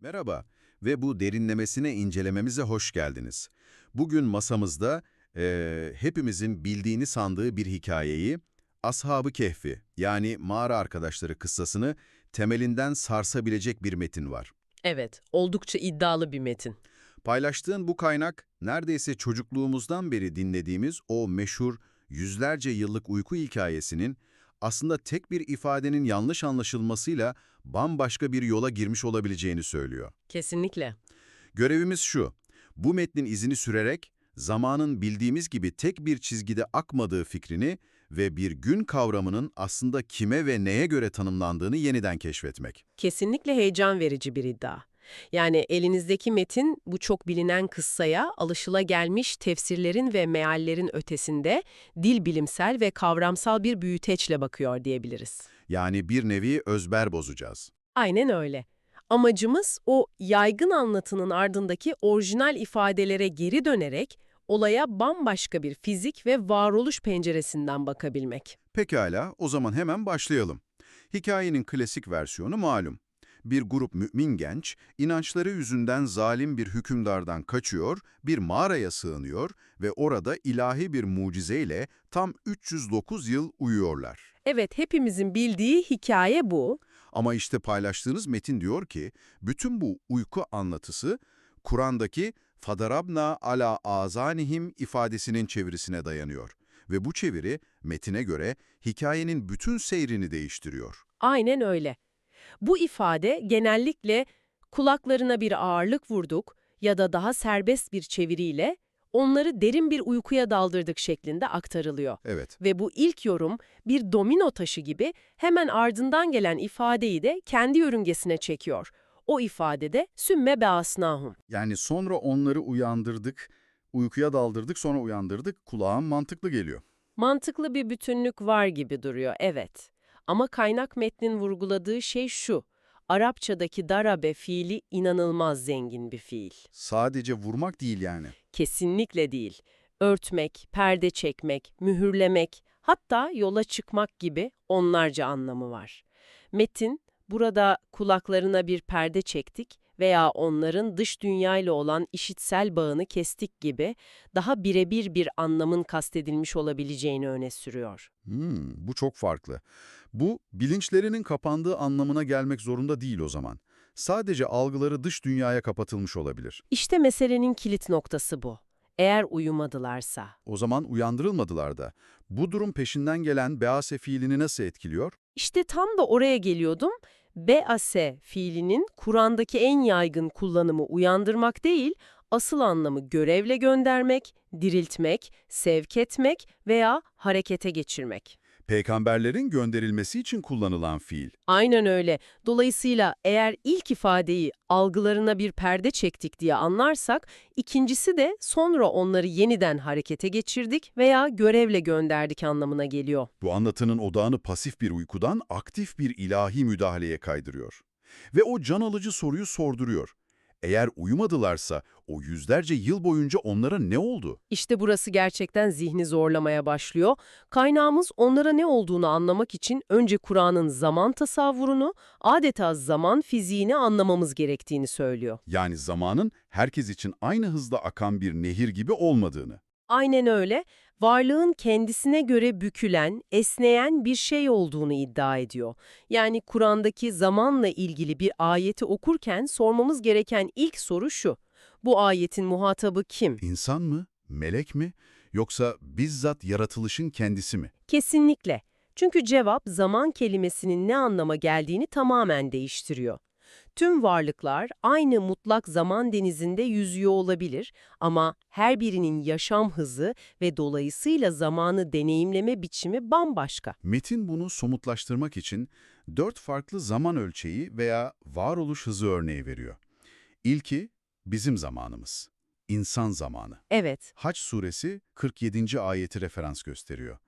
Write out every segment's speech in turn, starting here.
Merhaba ve bu derinlemesine incelememize hoş geldiniz. Bugün masamızda eee, hepimizin bildiğini sandığı bir hikayeyi, Ashab-ı Kehfi yani mağara arkadaşları kıssasını temelinden sarsabilecek bir metin var. Evet, oldukça iddialı bir metin. Paylaştığın bu kaynak neredeyse çocukluğumuzdan beri dinlediğimiz o meşhur yüzlerce yıllık uyku hikayesinin aslında tek bir ifadenin yanlış anlaşılmasıyla bambaşka bir yola girmiş olabileceğini söylüyor. Kesinlikle. Görevimiz şu, bu metnin izini sürerek zamanın bildiğimiz gibi tek bir çizgide akmadığı fikrini ve bir gün kavramının aslında kime ve neye göre tanımlandığını yeniden keşfetmek. Kesinlikle heyecan verici bir iddia. Yani elinizdeki metin bu çok bilinen kıssaya alışılagelmiş tefsirlerin ve meallerin ötesinde dil bilimsel ve kavramsal bir büyüteçle bakıyor diyebiliriz. Yani bir nevi özber bozacağız. Aynen öyle. Amacımız o yaygın anlatının ardındaki orijinal ifadelere geri dönerek olaya bambaşka bir fizik ve varoluş penceresinden bakabilmek. Pekala, o zaman hemen başlayalım. Hikayenin klasik versiyonu malum. Bir grup mümin genç, inançları yüzünden zalim bir hükümdardan kaçıyor, bir mağaraya sığınıyor ve orada ilahi bir mucizeyle tam 309 yıl uyuyorlar. Evet, hepimizin bildiği hikaye bu. Ama işte paylaştığınız metin diyor ki, bütün bu uyku anlatısı, Kur'an'daki fadarabna ala azanihim ifadesinin çevirisine dayanıyor. Ve bu çeviri, metine göre hikayenin bütün seyrini değiştiriyor. Aynen öyle. Bu ifade genellikle kulaklarına bir ağırlık vurduk ya da daha serbest bir çeviriyle onları derin bir uykuya daldırdık şeklinde aktarılıyor. Evet, Ve bu ilk yorum bir domino taşı gibi hemen ardından gelen ifadeyi de kendi yörüngesine çekiyor. O ifadede sümme be asnahum. yani sonra onları uyandırdık, uykuya daldırdık, sonra uyandırdık, kulağım mantıklı geliyor. Mantıklı bir bütünlük var gibi duruyor, evet. Ama kaynak metnin vurguladığı şey şu. Arapçadaki darabe fiili inanılmaz zengin bir fiil. Sadece vurmak değil yani. Kesinlikle değil. Örtmek, perde çekmek, mühürlemek, hatta yola çıkmak gibi onlarca anlamı var. Metin, burada kulaklarına bir perde çektik veya onların dış dünyayla olan işitsel bağını kestik gibi daha birebir bir anlamın kastedilmiş olabileceğini öne sürüyor. Hmm, bu çok farklı. Bu, bilinçlerinin kapandığı anlamına gelmek zorunda değil o zaman. Sadece algıları dış dünyaya kapatılmış olabilir. İşte meselenin kilit noktası bu. Eğer uyumadılarsa. O zaman uyandırılmadılar da. Bu durum peşinden gelen bease fiilini nasıl etkiliyor? İşte tam da oraya geliyordum. Bease fiilinin Kur'an'daki en yaygın kullanımı uyandırmak değil, asıl anlamı görevle göndermek, diriltmek, sevk etmek veya harekete geçirmek. Peygamberlerin gönderilmesi için kullanılan fiil. Aynen öyle. Dolayısıyla eğer ilk ifadeyi algılarına bir perde çektik diye anlarsak, ikincisi de sonra onları yeniden harekete geçirdik veya görevle gönderdik anlamına geliyor. Bu anlatının odağını pasif bir uykudan aktif bir ilahi müdahaleye kaydırıyor. Ve o can alıcı soruyu sorduruyor. Eğer uyumadılarsa o yüzlerce yıl boyunca onlara ne oldu? İşte burası gerçekten zihni zorlamaya başlıyor. Kaynağımız onlara ne olduğunu anlamak için önce Kur'an'ın zaman tasavvurunu, adeta zaman fiziğini anlamamız gerektiğini söylüyor. Yani zamanın herkes için aynı hızda akan bir nehir gibi olmadığını. Aynen öyle, varlığın kendisine göre bükülen, esneyen bir şey olduğunu iddia ediyor. Yani Kur'an'daki zamanla ilgili bir ayeti okurken sormamız gereken ilk soru şu. Bu ayetin muhatabı kim? İnsan mı? Melek mi? Yoksa bizzat yaratılışın kendisi mi? Kesinlikle. Çünkü cevap zaman kelimesinin ne anlama geldiğini tamamen değiştiriyor. Tüm varlıklar aynı mutlak zaman denizinde yüzüyor olabilir ama her birinin yaşam hızı ve dolayısıyla zamanı deneyimleme biçimi bambaşka. Metin bunu somutlaştırmak için dört farklı zaman ölçeği veya varoluş hızı örneği veriyor. İlki bizim zamanımız, insan zamanı. Evet, Haç suresi 47. ayeti referans gösteriyor.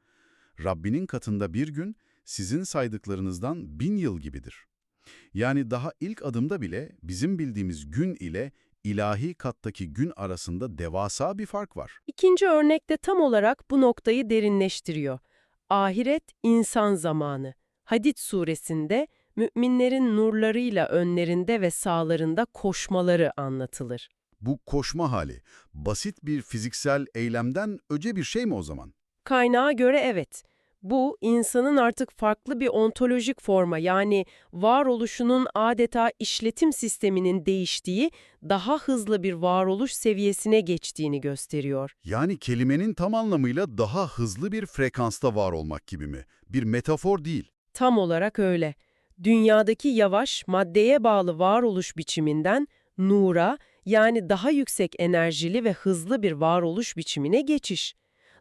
Rabbinin katında bir gün sizin saydıklarınızdan bin yıl gibidir. Yani daha ilk adımda bile bizim bildiğimiz gün ile ilahi kattaki gün arasında devasa bir fark var. ikinci örnek de tam olarak bu noktayı derinleştiriyor. Ahiret insan zamanı. Hadid suresinde müminlerin nurlarıyla önlerinde ve sağlarında koşmaları anlatılır. Bu koşma hali basit bir fiziksel eylemden öce bir şey mi o zaman? Kaynağa göre evet. Bu, insanın artık farklı bir ontolojik forma yani varoluşunun adeta işletim sisteminin değiştiği, daha hızlı bir varoluş seviyesine geçtiğini gösteriyor. Yani kelimenin tam anlamıyla daha hızlı bir frekansta var olmak gibi mi? Bir metafor değil. Tam olarak öyle. Dünyadaki yavaş, maddeye bağlı varoluş biçiminden nura yani daha yüksek enerjili ve hızlı bir varoluş biçimine geçiş.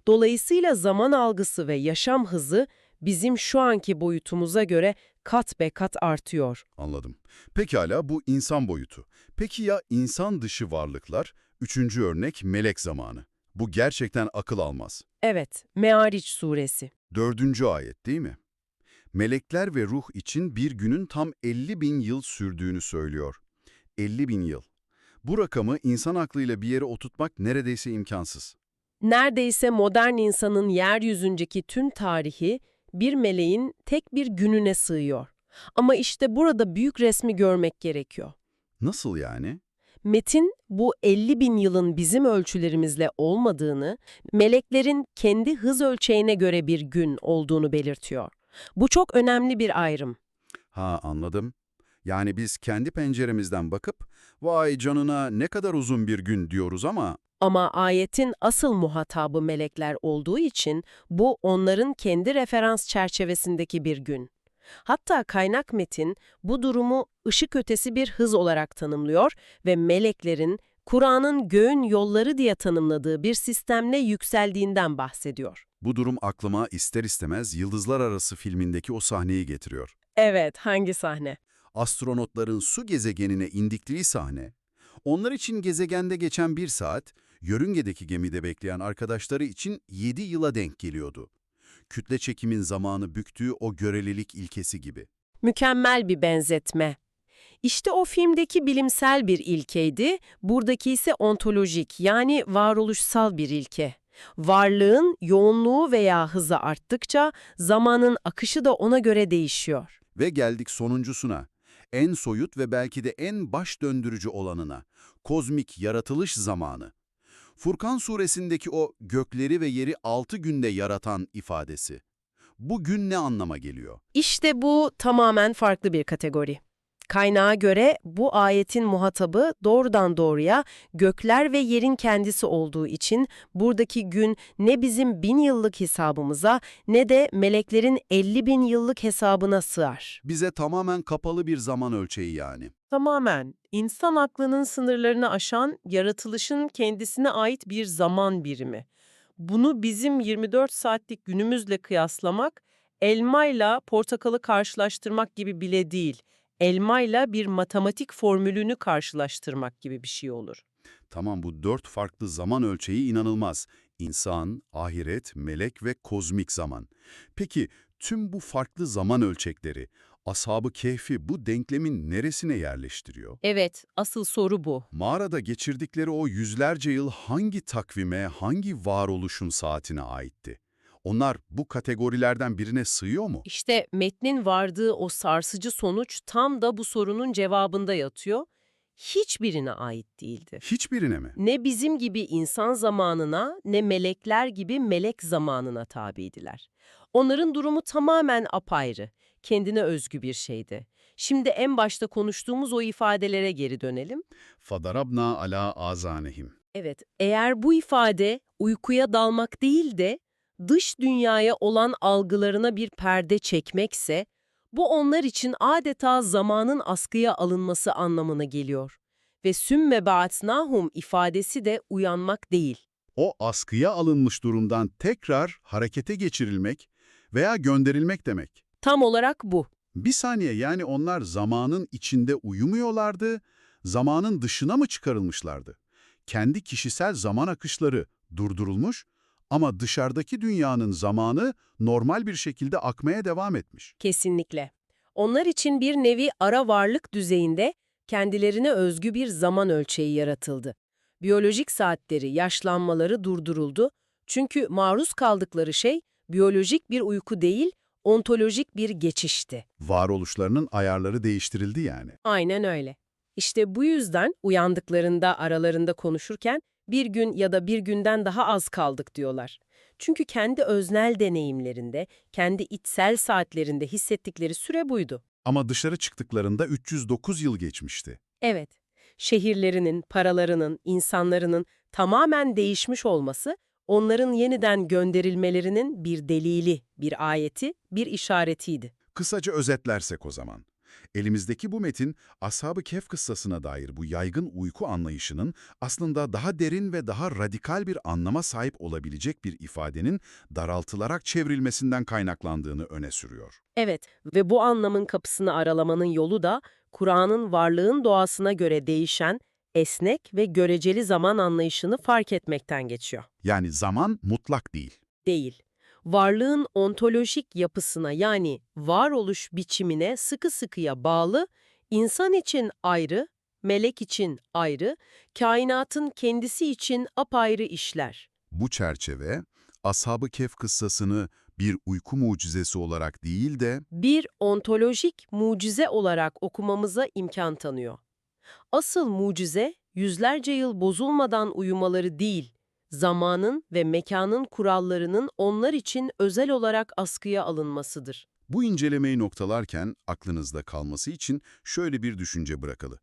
Dolayısıyla zaman algısı ve yaşam hızı bizim şu anki boyutumuza göre kat be kat artıyor. Anladım. Pekala bu insan boyutu. Peki ya insan dışı varlıklar? Üçüncü örnek melek zamanı. Bu gerçekten akıl almaz. Evet, Meariç suresi. Dördüncü ayet değil mi? Melekler ve ruh için bir günün tam 50 bin yıl sürdüğünü söylüyor. 50 bin yıl. Bu rakamı insan aklıyla bir yere oturtmak neredeyse imkansız. Neredeyse modern insanın yeryüzündeki tüm tarihi bir meleğin tek bir gününe sığıyor. Ama işte burada büyük resmi görmek gerekiyor. Nasıl yani? Metin bu 50 bin yılın bizim ölçülerimizle olmadığını, meleklerin kendi hız ölçeğine göre bir gün olduğunu belirtiyor. Bu çok önemli bir ayrım. Ha anladım. Yani biz kendi penceremizden bakıp vay canına ne kadar uzun bir gün diyoruz ama Ama ayetin asıl muhatabı melekler olduğu için bu onların kendi referans çerçevesindeki bir gün. Hatta kaynak metin bu durumu ışık ötesi bir hız olarak tanımlıyor ve meleklerin Kur'an'ın göğün yolları diye tanımladığı bir sistemle yükseldiğinden bahsediyor. bu durum aklıma ister istemez Yıldızlar Arası filmindeki o sahneyi getiriyor. Evet, hangi sahne? Astronotların su gezegenine indikleri sahne, onlar için gezegende geçen bir saat, yörüngedeki gemide bekleyen arkadaşları için 7 yıla denk geliyordu. Kütle çekimin zamanı büktüğü o görelilik ilkesi gibi. Mükemmel bir benzetme. İşte o filmdeki bilimsel bir ilkeydi, buradaki ise ontolojik yani varoluşsal bir ilke. Varlığın yoğunluğu veya hızı arttıkça zamanın akışı da ona göre değişiyor. Ve geldik sonuncusuna, en soyut ve belki de en baş döndürücü olanına, kozmik yaratılış zamanı. Furkan suresindeki o gökleri ve yeri altı günde yaratan ifadesi. Bu gün ne anlama geliyor? İşte bu tamamen farklı bir kategori. Kaynağa göre bu ayetin muhatabı doğrudan doğruya gökler ve yerin kendisi olduğu için buradaki gün ne bizim bin yıllık hesabımıza ne de meleklerin 50 bin yıllık hesabına sığar. Bize tamamen kapalı bir zaman ölçeği yani. Tamamen insan aklının sınırlarını aşan yaratılışın kendisine ait bir zaman birimi. Bunu bizim 24 saatlik günümüzle kıyaslamak, elmayla portakalı karşılaştırmak gibi bile değil, elmayla bir matematik formülünü karşılaştırmak gibi bir şey olur. Tamam bu dört farklı zaman ölçeği inanılmaz. İnsan, ahiret, melek ve kozmik zaman. Peki tüm bu farklı zaman ölçekleri Ashab-ı Kehf'i bu denklemin neresine yerleştiriyor? Evet, asıl soru bu. Mağarada geçirdikleri o yüzlerce yıl hangi takvime, hangi varoluşun saatine aitti? Onlar bu kategorilerden birine sığıyor mu? İşte metnin vardığı o sarsıcı sonuç tam da bu sorunun cevabında yatıyor. Hiçbirine ait değildi. Hiçbirine mi? Ne bizim gibi insan zamanına ne melekler gibi melek zamanına tabiydiler. Onların durumu tamamen apayrı, kendine özgü bir şeydi. Şimdi en başta konuştuğumuz o ifadelere geri dönelim. Fadarabna ala azanehim. Evet, eğer bu ifade uykuya dalmak değil de dış dünyaya olan algılarına bir perde çekmekse, bu onlar için adeta zamanın askıya alınması anlamına geliyor. Ve sümme ba'atnahum ifadesi de uyanmak değil. O askıya alınmış durumdan tekrar harekete geçirilmek veya gönderilmek demek. Tam olarak bu. Bir saniye yani onlar zamanın içinde uyumuyorlardı, zamanın dışına mı çıkarılmışlardı? Kendi kişisel zaman akışları durdurulmuş ama dışarıdaki dünyanın zamanı normal bir şekilde akmaya devam etmiş. Kesinlikle. Onlar için bir nevi ara varlık düzeyinde kendilerine özgü bir zaman ölçeği yaratıldı. Biyolojik saatleri, yaşlanmaları durduruldu. Çünkü maruz kaldıkları şey biyolojik bir uyku değil, ontolojik bir geçişti. Varoluşlarının ayarları değiştirildi yani. Aynen öyle. İşte bu yüzden uyandıklarında aralarında konuşurken bir gün ya da bir günden daha az kaldık diyorlar. Çünkü kendi öznel deneyimlerinde, kendi içsel saatlerinde hissettikleri süre buydu. Ama dışarı çıktıklarında 309 yıl geçmişti. Evet, şehirlerinin, paralarının, insanlarının tamamen değişmiş olması, onların yeniden gönderilmelerinin bir delili, bir ayeti, bir işaretiydi. Kısaca özetlersek o zaman. Elimizdeki bu metin, Ashab-ı Kehf kıssasına dair bu yaygın uyku anlayışının aslında daha derin ve daha radikal bir anlama sahip olabilecek bir ifadenin daraltılarak çevrilmesinden kaynaklandığını öne sürüyor. Evet ve bu anlamın kapısını aralamanın yolu da Kur'an'ın varlığın doğasına göre değişen, esnek ve göreceli zaman anlayışını fark etmekten geçiyor. Yani zaman mutlak değil. Değil. Varlığın ontolojik yapısına yani varoluş biçimine sıkı sıkıya bağlı, insan için ayrı, melek için ayrı, kainatın kendisi için apayrı işler. Bu çerçeve, Ashab-ı Kehf kıssasını bir uyku mucizesi olarak değil de bir ontolojik mucize olarak okumamıza imkan tanıyor. Asıl mucize, yüzlerce yıl bozulmadan uyumaları değil, zamanın ve mekanın kurallarının onlar için özel olarak askıya alınmasıdır. Bu incelemeyi noktalarken aklınızda kalması için şöyle bir düşünce bırakalı.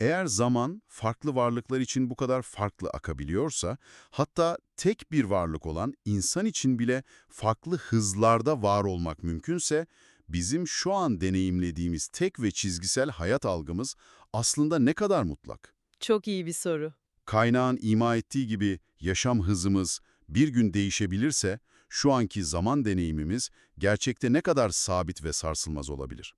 Eğer zaman farklı varlıklar için bu kadar farklı akabiliyorsa, hatta tek bir varlık olan insan için bile farklı hızlarda var olmak mümkünse, bizim şu an deneyimlediğimiz tek ve çizgisel hayat algımız aslında ne kadar mutlak? Çok iyi bir soru. Kaynağın ima ettiği gibi yaşam hızımız bir gün değişebilirse, şu anki zaman deneyimimiz gerçekte ne kadar sabit ve sarsılmaz olabilir?